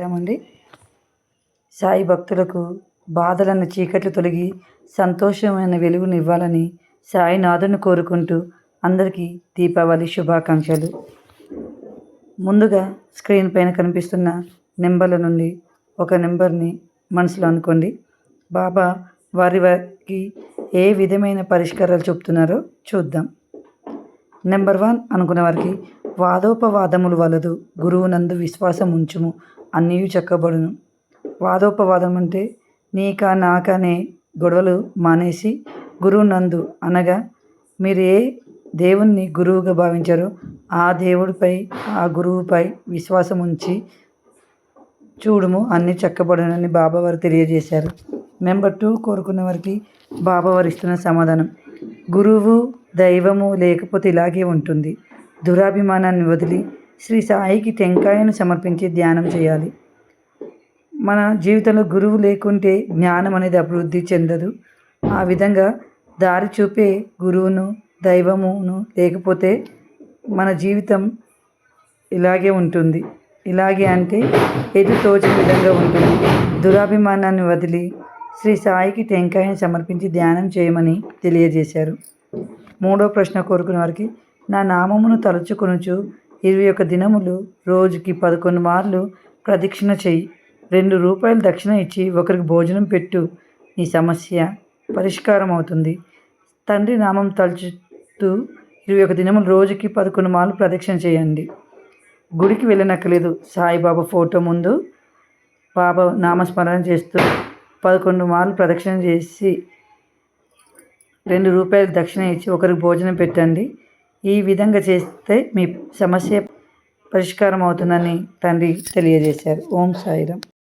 ఏమండి సాయి భక్తులకు బాధలన్న చీకట్లు తొలగి సంతోషమైన వెలుగుని ఇవ్వాలని సాయినాథుని కోరుకుంటూ అందరికీ దీపావళి శుభాకాంక్షలు. ముందుగా స్క్రీన్ పైన కనిపిస్తున్న నెంబర్ల నుండి ఒక నెంబర్ని మనసులో అనుకోండి. బాబా వారి వారికి ఏ విధమైన పరిష్కారాలు చెప్తున్నారో చూద్దాం. నెంబర్ వన్ అనుకున్న వారికి వాదోపవాదములు వలదు. గురువునందు విశ్వాసం ఉంచుము అన్నీ చెక్కబడును. వాదోపవాదం అంటే నీకా నాకనే గొడవలు మానేసి గురువు నందు అనగా మీరు ఏ దేవుణ్ణి గురువుగా భావించారో ఆ దేవుడిపై ఆ గురువుపై విశ్వాసం ఉంచి చూడుము అన్నీ చక్కబడునని బాబావారు తెలియజేశారు. మెంబర్ టూ కోరుకున్న వారికి బాబావారు ఇస్తున్న సమాధానం. గురువు దైవము లేకపోతే ఇలాగే ఉంటుంది. దురాభిమానాన్ని వదిలి శ్రీ సాయికి టెంకాయను సమర్పించి ధ్యానం చేయాలి. మన జీవితంలో గురువు లేకుంటే జ్ఞానం అనేది అభివృద్ధి చెందదు. ఆ విధంగా దారి చూపే గురువును దైవమును లేకపోతే మన జీవితం ఇలాగే ఉంటుంది. ఇలాగే అంటే ఎటు తోచిన విధంగా ఉంటుంది. దురాభిమానాన్ని వదిలి శ్రీ సాయికి టెంకాయని సమర్పించి ధ్యానం చేయమని తెలియజేశారు. మూడో ప్రశ్న కోరుకున్న వారికి నా నామమును తలుచుకొనుచు ఇరవై ఒక దినములు రోజుకి పదకొండు మార్లు ప్రదక్షిణ చెయ్యి. రెండు రూపాయలు దక్షిణ ఇచ్చి ఒకరికి భోజనం పెట్టు. నీ సమస్య పరిష్కారం అవుతుంది తండ్రి నామం తలుచుతూ ఇరవై ఒక దినములు రోజుకి పదకొండు మార్లు ప్రదక్షిణ చేయండి. గుడికి వెళ్ళనక్కలేదు సాయిబాబా ఫోటో ముందు బాబా నామస్మరణ చేస్తూ పదకొండు మార్లు ప్రదక్షిణ చేసి రెండు రూపాయలు దక్షిణ ఇచ్చి ఒకరికి భోజనం పెట్టండి. ఈ విధంగా చేస్తే మీ సమస్య పరిష్కారం అవుతుందని తండ్రి తెలియజేశారు. ఓం సాయిరామ్.